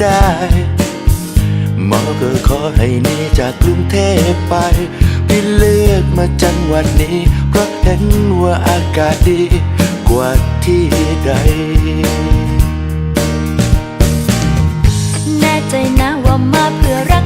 ได้หมอก็ขอให้หนีจากกรุงเทพไป พี่เลือกมาจังหวัดนี้ เพราะเห็นว่าอากาศดีกว่าที่ใด แน่ใจนะว่ามาเพื่อรัก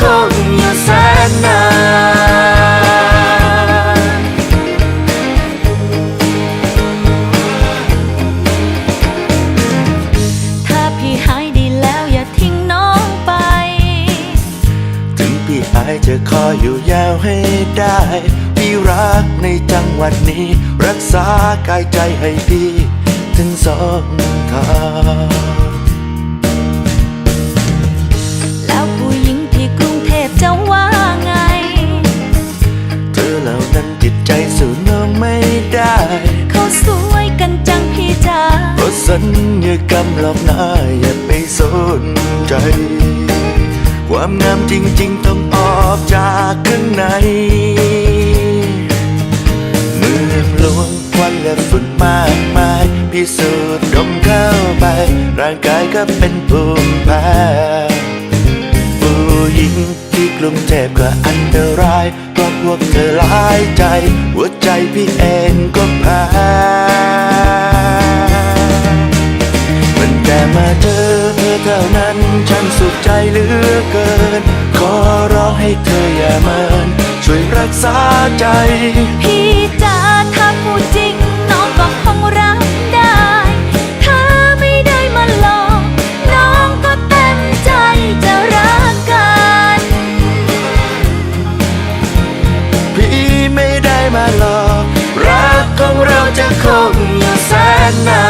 คงอยู่แสนนานถ้าพี่หายดีแล้วอย่าทิ้งน้องไป ถึงพี่อายจะคอยอยู่ยาวให้ได้ พี่รักในจังหวัดนี้ รักษากายใจให้พี่ถึงสองทาง สัญญากรรมหลอกหน้าอย่าไปสนใจ ความงามจริง ๆ ต้องออกจากข้างในเมืองหลวงควันและฝุ่นมากมายพิสูจน์ดมเข้าไป ร่างกายก็เป็นภูมิแพ้ผู้หญิงที่กรุงเทพก็อันตรายเพราะพวกเธอหลายใจ นั้นฉันสุขใจเหลือเกิน ขอร้องให้เธออย่าเมินช่วยรักษาใจ พี่จ๋าถ้าพูดจริง น้องก็คงรับได้ ถ้าไม่ได้มาหลอกน้องก็เต็มใจจะรักกัน พี่ไม่ได้มาหลอก รักของเราจะคงอยู่แสนนาน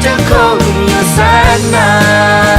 Jacob, your sad now.